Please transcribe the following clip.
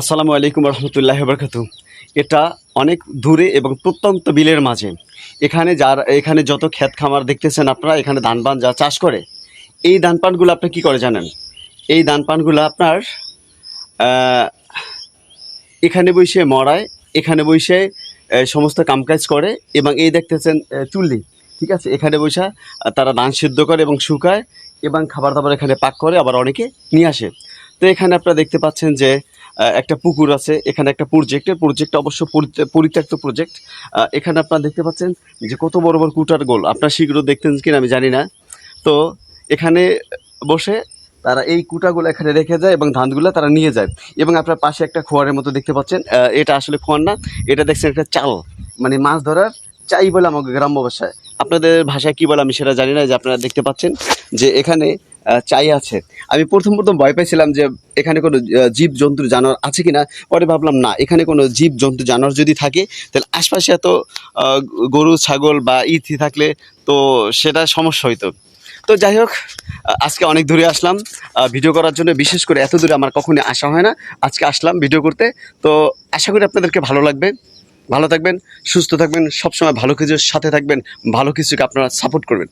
আসসালামু আলাইকুম রহমতুল্লাহ বরকাত এটা অনেক দূরে এবং প্রত্যন্ত বিলের মাঝে। এখানে যার এখানে যত ক্ষেত খামার দেখতেছেন আপনারা, এখানে ধান পান যা চাষ করে, এই ধান পানগুলো আপনি কী করে জানেন? এই ধান পানগুলো আপনার এখানে বসে মরায় এখানে বসে সমস্ত কামকাজ করে এবং এই দেখতেছেন চুল্লি, ঠিক আছে? এখানে বসে তারা ধান সিদ্ধ করে এবং শুকায় এবং খাবার দাবার এখানে পাক করে, আবার অনেকে নিয়ে আসে। তো এখানে আপনারা দেখতে পাচ্ছেন যে একটা পুকুর আছে, এখানে একটা প্রজেক্টের প্রজেক্ট অবশ্য পরিত্য- পরিত্যক্ত প্রজেক্ট এখানে আপনারা দেখতে পাচ্ছেন যে কত বড় বড় কুটার গোল। আপনার শীঘ্র দেখতেন কিনা আমি জানি না। তো, এখানে বসে তারা এই কুটাগুলো এখানে রেখে যায় এবং ধানগুলো তারা নিয়ে যায়। এবং আপনার পাশে একটা খোয়ারের মতো দেখতে পাচ্ছেন। এটা আসলে খোয়ার না, এটা দেখছেন একটা চাল। মানে মাছ ধরার চাই বলে আমাকে গ্রাম্য ভাষায়। আপনাদের ভাষায় কী বলে আমি সেটা জানি না যে আপনারা দেখতে পাচ্ছেন যে এখানে চাই আছে। আমি প্রথম প্রথম ভয় পাইছিলাম যে এখানে কোনো জীব জন্তু জানোয়ার আছে কিনা। পরে ভাবলাম, না, এখানে কোনো জীব জন্তু জানোয়ার যদি থাকে, তাহলে আশপাশে এত গরু, ছাগল বা ইথি থাকলে তো সেটা সমস্যা হইতো। তো যাই হোক আজকে অনেক দূরে আসলাম। ভিডিও করার জন্য বিশেষ করে এত দূরে আমার কখনই আসা হয় না। আজকে আসলাম ভিডিও করতে। তো আশা করি আপনাদেরকে ভালো লাগবে। ভালো থাকবেন, সুস্থ থাকবেন, সবসময় ভালো কিছুর সাথে থাকবেন, ভালো কিছুকে আপনারা সাপোর্ট করবেন।